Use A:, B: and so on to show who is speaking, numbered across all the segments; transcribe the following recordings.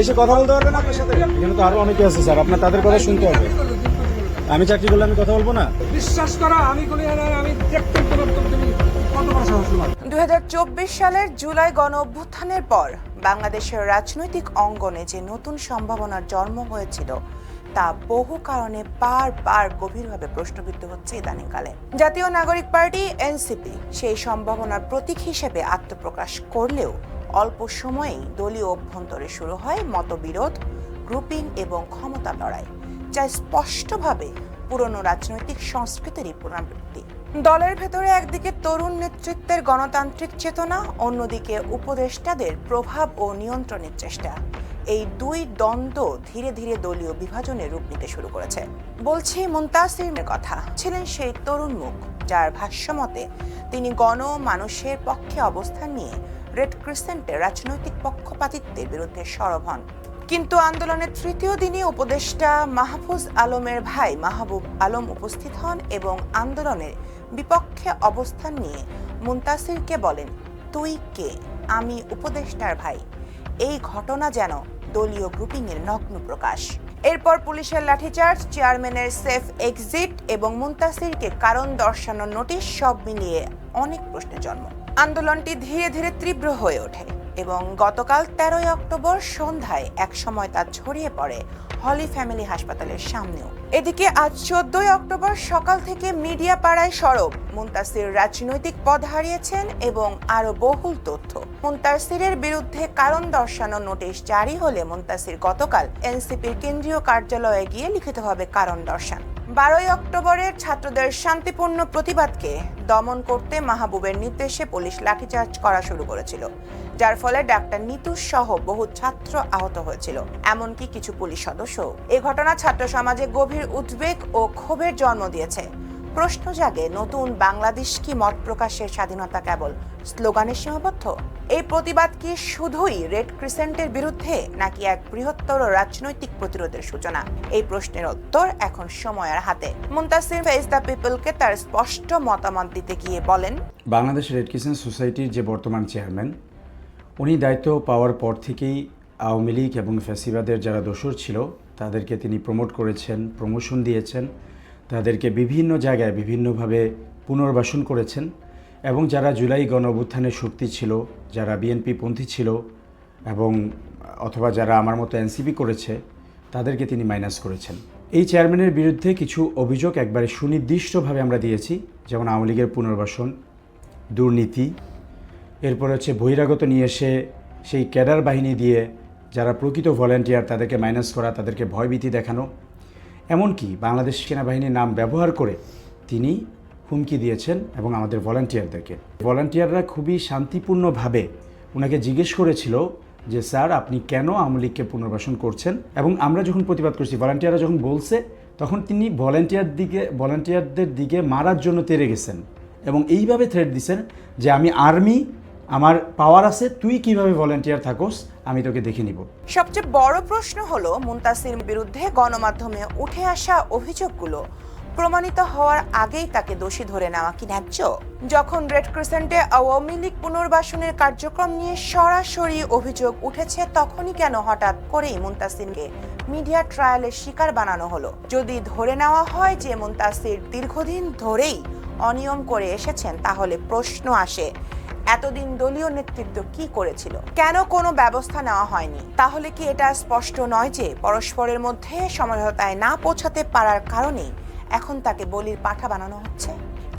A: এসে কথা বলতে পারবেন আপনার সাথে? এখানে তো আরও অনেকে আছে স্যার আপনার তাদের কথা শুনতে হবে। আমি চাকরি করলে আমি কথা বলব না?
B: বিশ্বাস করো আমি আমি দেখতে
C: দু সালের জুলাই গণ অভ্যুত্থানের পর বাংলাদেশের রাজনৈতিক অঙ্গনে যে নতুন সম্ভাবনার জন্ম হয়েছিল তা বহু কারণে বারবার গভীরভাবে প্রশ্নবিদ্ধ হচ্ছে ইদানিংকালে। জাতীয় নাগরিক পার্টি এনসিপি সেই সম্ভাবনার প্রতীক হিসেবে আত্মপ্রকাশ করলেও অল্প সময়েই দলীয় অভ্যন্তরে শুরু হয় মতবিরোধ, গ্রুপিং এবং ক্ষমতা লড়াই, যা স্পষ্টভাবে পুরনো রাজনৈতিক সংস্কৃতিরই পুনরাবৃত্তি। দলের ভেতরে একদিকে তরুণ নেতৃত্বের গণতান্ত্রিক চেতনা, অন্যদিকে উপদেষ্টাদের প্রভাব ও নিয়ন্ত্রণের চেষ্টা। এই দুই দ্বন্দ্ব ধীরে ধীরে দলীয় বিভাজনে রূপ নিতে শুরু করেছে। বলছি মুন্তাসিরের কথা। ছিলেন সেই তরুণ মুখ, যার ভাষ্যমতে তিনি গণ মানুষের পক্ষে অবস্থান নিয়ে রেড ক্রিসেন্টের রাজনৈতিক পক্ষপাতিত্বের বিরুদ্ধে সরব হন। কিন্তু আন্দোলনের তৃতীয় দিনে উপদেষ্টা মাহফুজ আলমের ভাই মাহবুব আলম উপস্থিত হন এবং আন্দোলনের বিপক্ষে অবস্থান নিয়ে মুন্তাসিরকে বলেন, তুই কে? আমি উপদেষ্টার ভাই। এই ঘটনা যেন দলীয় গ্রুপিংয়ের নগ্ন প্রকাশ। এরপর পুলিশের লাঠিচার্জ, চেয়ারম্যানের সেফ এক্সিট এবং মুন্তাসিরকে কারণ দর্শানোর নোটিশ সব মিলিয়ে অনেক প্রশ্নের জন্ম। আন্দোলনটি ধীরে ধীরে তীব্র হয়ে ওঠে এবং গতকাল তেরোই অক্টোবর সন্ধ্যায় এক সময় তা ছড়িয়ে পড়ে হলি ফ্যামিলি হাসপাতালের সামনেও। এদিকে আজ চোদ্দই অক্টোবর সকাল থেকে মিডিয়া পাড়ায় সরব মুন্তাসির রাজনৈতিক পদ হারিয়েছেন এবং আরও বহুল তথ্য। মুন্তাসিরের বিরুদ্ধে কারণ দর্শানো নোটিশ জারি হলে মুন্তাসির গতকাল এনসিপির কেন্দ্রীয় কার্যালয়ে গিয়ে লিখিতভাবে কারণ দর্শান। বারোই অক্টোবরের ছাত্রদের শান্তিপূর্ণ প্রতিবাদকে দমন করতে মাহবুবের নির্দেশে পুলিশ লাঠিচার্জ করা শুরু করেছিল, যার ফলে ডাক্তার নিতু সহ বহু ছাত্র আহত হয়েছিল। এমনকি কিছু পুলিশ সদস্য এ ঘটনা ছাত্র সমাজে গভীর উদ্বেগ ও ক্ষোভের জন্ম দিয়েছে। প্রশ্ন জাগে, নতুন বাংলাদেশ কি মত প্রকাশের স্বাধীনতা কেবল স্লোগানে সীমাবদ্ধ? এই প্রতিবাদ কি শুধুই রেড ক্রিসেন্টের বিরুদ্ধে, নাকি এক বৃহত্তর রাজনৈতিক প্রতিরোধের সূচনা? এই প্রশ্নের উত্তর এখন সময়ের হাতে। মুন্তাসির ফেস দ্য পিপলকে তার স্পষ্ট মতামত দিতে গিয়ে বলেন,
A: বাংলাদেশ রেড ক্রিসেন্ট সোসাইটির যে বর্তমান চেয়ারম্যান, উনি দায়িত্ব পাওয়ার পর থেকেই আওয়ামী লীগ এবং ফ্যাসিবাদের যারা দোসর ছিল, তাদেরকে তিনি প্রমোট করেছেন, প্রমোশন দিয়েছেন। তাদেরকে বিভিন্ন জায়গায় বিভিন্নভাবে পুনর্বাসন করেছেন এবং যারা জুলাই গণ অভ্যুত্থানের শক্তি ছিল, যারা বিএনপি পন্থী ছিল এবং, অথবা যারা আমার মতো এনসিপি করেছে, তাদেরকে তিনি মাইনাস করেছেন। এই চেয়ারম্যানের বিরুদ্ধে কিছু অভিযোগ একবারে সুনির্দিষ্টভাবে আমরা দিয়েছি, যেমন আওয়ামী লীগের পুনর্বাসন, দুর্নীতি, এরপর হচ্ছে বহিরাগত নিয়ে এসে সেই ক্যাডার বাহিনী দিয়ে যারা প্রকৃত ভলেন্টিয়ার তাদেরকে মাইনাস করা, তাদেরকে ভয়ভীতি দেখানো এমনকি বাংলাদেশ সেনাবাহিনীর নাম ব্যবহার করে তিনি হুমকি দিয়েছেন এবং আমাদের ভলান্টিয়ারদেরকে। ভলান্টিয়াররা খুবই শান্তিপূর্ণভাবে ওনাকে জিজ্ঞেস করেছিল যে, স্যার, আপনি কেন আওয়ামী লীগকে পুনর্বাসন করছেন? এবং আমরা যখন প্রতিবাদ করছি, ভলান্টিয়াররা যখন বলছে, তখন তিনি ভলান্টিয়ার দিকে, ভলান্টিয়ারদের দিকে মারার জন্য তেরে গেছেন এবং এইভাবে থ্রেট দিছেন যে, আমি আর্মি আমার পাওয়ার আছে, তুই কীভাবে ভলান্টিয়ার থাকোস? আমি তোকে দেখে নিব।
C: সবচেয়ে বড় প্রশ্ন হলো মুন্তাসির বিরুদ্ধে গণমাধ্যমে উঠে আসা অভিযোগগুলো। প্রমাণিত হওয়ার আগেই তাকে দোষী ধরে নেওয়া কি ন্যায্য? যখন রেড ক্রিসেন্টে আওয়ামী লীগ পুনর্বাসনের কার্যক্রম নিয়ে সরাসরি অভিযোগ উঠেছে, তখনই কেন হঠাৎ করেই মুন্তাসিরকে মিডিয়া ট্রায়ালের শিকার বানানো হলো? যদি ধরে নেওয়া হয় যে মুনতাসির দীর্ঘদিন ধরেই অনিয়ম করে এসেছেন, তাহলে প্রশ্ন আসে এতদিন দলীয় নেতৃত্ব কি করেছিল? কেন কোনো ব্যবস্থা নেওয়া হয়নি? তাহলে কি এটা স্পষ্ট নয় যে পরস্পরের মধ্যে সমঝোতায় না পৌঁছাতে পারার কারণেই এখন তাকে বলির পাঠা বানানো হচ্ছে?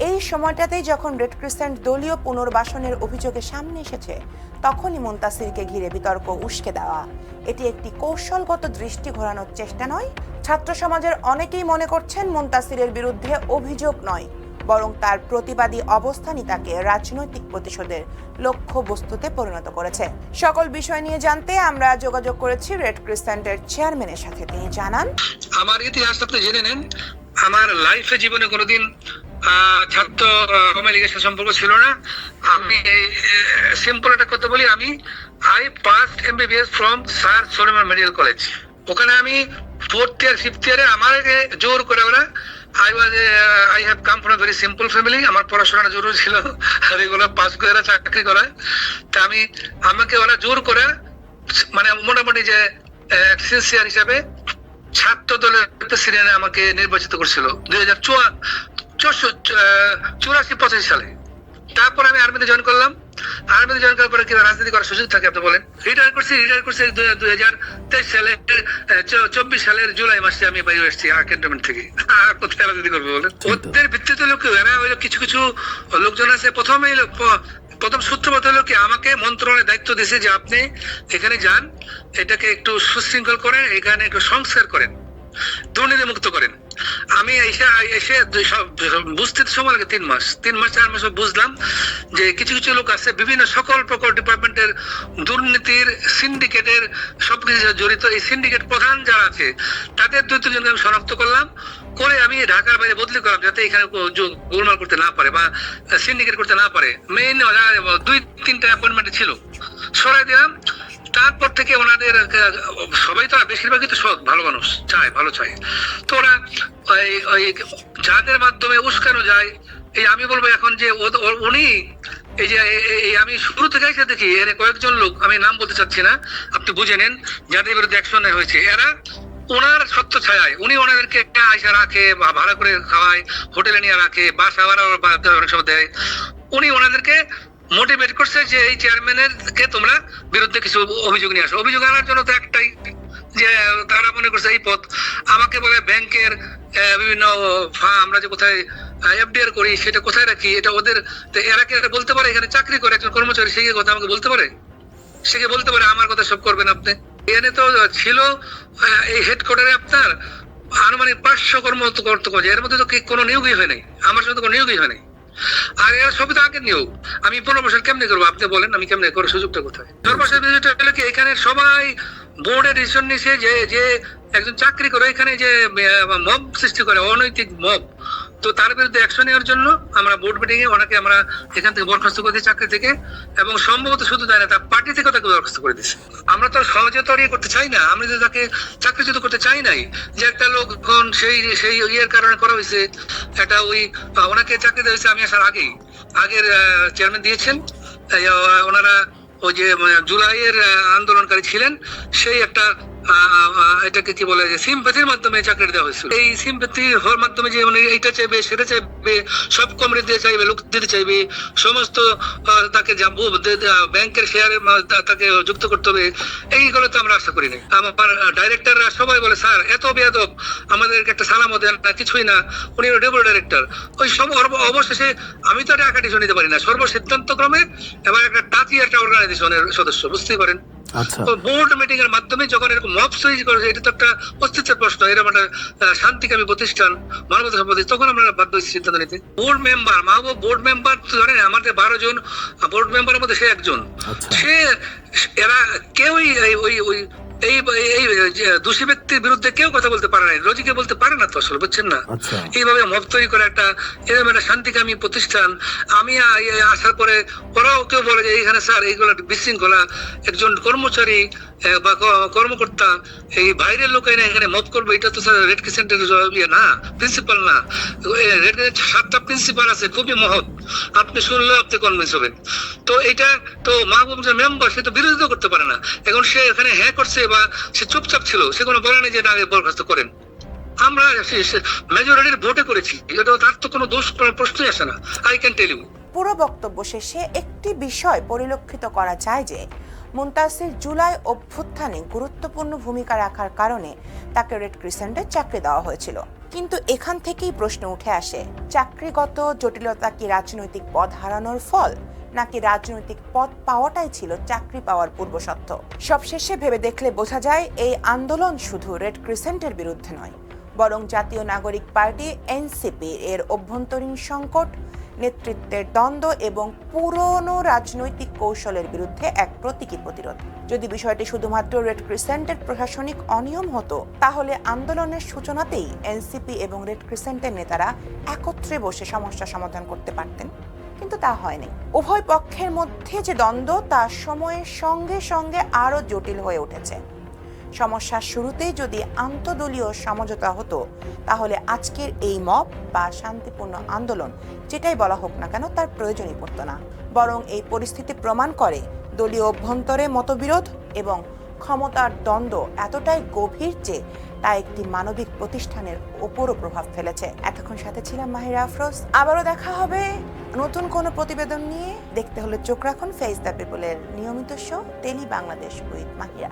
C: এই সময়টাতেই যখন রেড ক্রিসেন্ট দলীয় পুনর্বাসনের অভিযোগে সামনে এসেছে, তখনই মুন্তাসিরকে ঘিরে বিতর্ক উস্কে দেওয়া। এটি একটি কৌশলগত দৃষ্টি ঘোরানোর চেষ্টা নয়। ছাত্র সমাজের অনেকেই মনে করছেন মুন্তাসিরের বিরুদ্ধে অভিযোগ নয়। বরং তার প্রতিবাদী অবস্থানই তাকে রাজনৈতিক প্রতিশোধের লক্ষ্য বস্তুতে পরিণত করেছে। সকল বিষয় নিয়ে জানতে আমরা যোগাযোগ করেছি রেড ক্রিসেন্টের চেয়ারম্যানের সাথে। তিনি জানান,
D: আমার ইতিহাস আপনি জেনে নেন। আমার লাইফে জীবনে কোনোদিন ছাত্র আওয়ামী লীগের সাথে সম্পর্ক ছিল না। আমি সিম্পল একটা কথা বলি, আমি I pass MBBS from sir Soleman medical college ওখানে আমি ফোর্থ ইয়ার ফিফথ ইয়ারে আমাকে জোর করে ওরা I was I have come from very simple family আমার পড়াশোনাটা জরুরি ছিল। রেগুলার পাস করে, চাকরি করা। তা আমি, আমাকে ওরা জোর করে মানে মোটামুটি যে সিনসিয়ার হিসাবে ছাত্র দলের প্রেসিডেন্ট আমাকে নির্বাচিত করছিল। দুই হাজার চুরাশি, পঁচাশি সালে। তারপর আমি আর্মিতে জয়েন করলাম। আর্মিতে জয়েন করার পরে কি রাজনীতি করার সুযোগ থাকে আপনি বলেন। রিটায়ার করছি রিটায়ার করছি দুই হাজার তেইশ সালে চব্বিশ সালের জুলাই মাসে আমি বাইরে এসেছি ক্যান্টনমেন্ট থেকে। আর কোথায় রাজনীতি করব বলেন? ওদের ভিত্তিতে লোক এরা কিছু কিছু লোকজন আছে প্রথমেই প্রথম সূত্রপাত হলো কি আমাকে মন্ত্রণালয়ের দায়িত্ব দিয়েছে যে আপনি এখানে যান এটাকে একটু সুশৃঙ্খল করেন এখানে একটু সংস্কার করেন দুর্নীতি মুক্ত করেন। আমি এসে এসে বুঝতে সময় লাগে তিন মাস। তিন মাস, চার মাস বুঝলাম যে কিছু কিছু লোক আছে, বিভিন্ন সকল প্রকল্প ডিপার্টমেন্টের দুর্নীতির, সিন্ডিকেটের সবকিছু জড়িত। এই সিন্ডিকেট প্রধান যারা আছে, তাদের দুই, তিনজনকে আমি শনাক্ত করলাম। করে আমি ঢাকার বাইরে বদলি করলাম, যাতে এখানে গোলমাল করতে না পারে বা সিন্ডিকেট করতে না পারে। মেইন দুই, তিনটা অ্যাপয়েন্টমেন্ট ছিল। সরাই দিলাম। তারপর থেকে ওনাদের, সবাই তো বেশিরভাগই তো সৎ, ভালো মানুষ, চায়, ভালো চায়। তো ওরা যাদের মাধ্যমে উস্কানো যায়, এই আমি বলব এখন যে উনি, এই যে আমি শুরু থেকে এসে দেখি, এর কয়েকজন লোক, আমি নাম বলতে চাচ্ছি না, আপনি বুঝে নেন, যাদের বিরুদ্ধে অ্যাকশন হয়েছে। এরা ওনার সত্য ছায় উনি ওনাদেরকে আইসা রাখে, বা ভাড়া করে খাওয়ায়, হোটেলে নিয়ে রাখে, বাসা ভাড়া অনেক সময় দেয়। উনি ওনাদেরকে মোটিভেট করছে যে এই চেয়ারম্যানের কে তোমরা বিরুদ্ধে কিছু অভিযোগ নিয়ে আসো। অভিযোগ আনার জন্য তো একটাই যে, তারা মনে করছে এই পথ। আমাকে বলে ব্যাংকের বিভিন্ন আমরা যে কোথায় এফডিআর করি, সেটা কোথায় রাখি? এটা ওদের এরা কি এটা বলতে পারে? এখানে চাকরি করে একজন কর্মচারী, সে কথা আমাকে বলতে পারে? সে কি বলতে পারে? আমার কথা সব করবেন আপনি। এখানে তো ছিল এই হেডকোয়ার্টারে আপনার আনুমানিক পাঁচশো কর্মরত করতে এর মধ্যে তো কোনো নিয়োগই হয় নাই? আমার সাথে কোনো নিয়োগই হয় নাই। আর এরা সবই তো আগে নিয়োগ। আমি বছর কেমনে করব? আপনি বলেন, আমি কেমনে করার সুযোগটা কোথায়? সর্বশেষ বিষয়টা হলো কি? এখানে সবাই বোর্ডের ডিসিশন নিছে যে যে একজন চাকরি করে, এখানে যে মব সৃষ্টি করে, অনৈতিক মব তো তার বিরুদ্ধে অ্যাকশন নেওয়ার জন্য আমরা বোর্ড মিটিং এ ওনাকে আমরা এখান থেকে বরখাস্ত করে দিই চাকরি থেকে এবং সম্ভবত শুধু তাই না, তার পার্টি থেকেও তাকে বরখাস্ত করে দিচ্ছে আমরা তো সহজে ইয়ে করতে চাই না, আমরা তো তাকে চাকরিচ্যুত করতে চাই নাই। যে একটা লোক এখন সেই সেই ইয়ের কারণে করা হয়েছে, একটা ওই, ওনাকে চাকরি দেওয়া হয়েছে আমি আসার আগেই। আগের চেয়ারম্যান দিয়েছেন ওনারা ওই যে জুলাইয়ের আন্দোলনকারী ছিলেন, সেই একটা এটাকে কি বলে যে সিম্পাথির মাধ্যমে চাকরি দেওয়া হয়েছিল। এই সিম্পাথি হওয়ার মাধ্যমে যে উনি এইটা চাইবে, সেটা চাইবে, সব কমিটি দিয়ে চাইবে লোক দিতে চাইবে, সমস্ত তাকে ব্যাংকের শেয়ারে তাকে যুক্ত করতে হবে এইগুলো তো আমরা আশা করি নাই। আমার ডাইরেক্টররা সবাই বলে, স্যার, এত বেয়াদব, আমাদেরকে একটা সালামও দেন না, কিছুই না, উনি ডেপুটি ডাইরেক্টর ওই সব অবশেষে আমি তো টাকা ডিসিশন নিতে পারি না। সর্বসিদ্ধান্ত ক্রমে এবার একটা টাকি একটা অর্গানাইজেশনের সদস্য, বুঝতেই পারেন। তো বোর্ড মিটিং এর মাধ্যমে যখন এরকম মব সৃষ্টি করেছে এটা তো একটা অস্তিত্বের প্রশ্ন এরকম একটা শান্তিকামী প্রতিষ্ঠান মানবতা সম্পত্তি তখন আমরা বাধ্য হয়েছি সিদ্ধান্ত নিতে। Board member Mahbub board member ধরেন আমাদের বারো জন বোর্ড মেম্বারের মধ্যে সে একজন।
E: আচ্ছা।
D: সে এরা কেউই ওই ওই এই এই দোষী ব্যক্তির বিরুদ্ধে কেউ কথা বলতে পারে না রোজিকে বলতে পারে না তো আসলে বুঝছেন না?
E: আচ্ছা।
D: এইভাবে মব তৈরি করে একটা এরকম একটা শান্তিকামী প্রতিষ্ঠান আমি আসার পরে ওরাও কেউ বলে যে এইখানে স্যার এইগুলো একটা বিশৃঙ্খলা। একজন কর্মচারী বা কর্মকর্তা, এই বাইরের লোক এনে এখানে মব করবে, এটা তো রেড ক্রিসেন্টের ইয়ে না প্রিন্সিপাল না। রেড সাতটা প্রিন্সিপাল আছে, খুবই মহৎ। আপনি শুনলেও আপনি কনভিন্স হবেন। তো এটা, তো মাহবুব যে মেম্বার সে তো বিরোধিতা করতে পারে না। এখন সে এখানে হ্যাঁ করছে বা সে চুপচাপ ছিল, সে কোনো বলে না যে না বরখাস্ত করেন। আমরা মেজরিটির ভোটে করেছি এটা তার তো কোনো দোষ প্রশ্নই আসে না। আই ক্যান টেল ইউ
C: পুরো বক্তব্য শেষে একটি বিষয় পরিলক্ষিত করা যায় যে মুনতাসির জুলাই অভ্যুত্থানে গুরুত্বপূর্ণ ভূমিকা রাখার কারণে তাকে রেড ক্রিসেন্টের চাকরি দেওয়া হয়েছিল। কিন্তু এখান থেকেই প্রশ্ন উঠে আসে, চাকরিগত জটিলতা কি রাজনৈতিক পদ হারানোর ফল, নাকি রাজনৈতিক পদ পাওয়াটাই ছিল চাকরি পাওয়ার পূর্বশর্ত? সবশেষে ভেবে দেখলে বোঝা যায়, এই আন্দোলন শুধু রেড ক্রিসেন্টের বিরুদ্ধে নয়, বরং জাতীয় নাগরিক পার্টি এনসিপি এর অভ্যন্তরীণ সংকট নেতৃত্বের দ্বন্দ্ব এবং পুরনো রাজনৈতিক কৌশলের বিরুদ্ধে এক প্রতীকী প্রতিরোধ। যদি বিষয়টি শুধুমাত্র রেড ক্রিসেন্টের প্রশাসনিক অনিয়ম হতো, তাহলে আন্দোলনের সূচনাতেই এনসিপি এবং রেড ক্রিসেন্টের নেতারা একত্রে বসে সমস্যা সমাধান করতে পারতেন। কিন্তু তা হয়নি। উভয় পক্ষের মধ্যে যে দ্বন্দ্ব, তা সময়ের সঙ্গে সঙ্গে আরও জটিল হয়ে উঠেছে। সমস্যার শুরুতেই যদি আন্তদলীয় সমঝোতা হতো, তাহলে আজকের এই মব বা শান্তিপূর্ণ আন্দোলন যেটাই বলা হোক না কেন তার প্রয়োজনই পড়তো না। বরং এই পরিস্থিতি প্রমাণ করে দলীয় অভ্যন্তরে মতবিরোধ এবং ক্ষমতার দ্বন্দ্ব এতটাই গভীর যে তা একটি মানবিক প্রতিষ্ঠানের ওপরও প্রভাব ফেলেছে। এতক্ষণ সাথে ছিলাম মাহিরা আফরোজ। আবারও দেখা হবে নতুন কোনো প্রতিবেদন নিয়ে। দেখতে হলে চোখ রাখুন ফেস দ্য পিপলের নিয়মিত show tele Bangladesh with Mahira.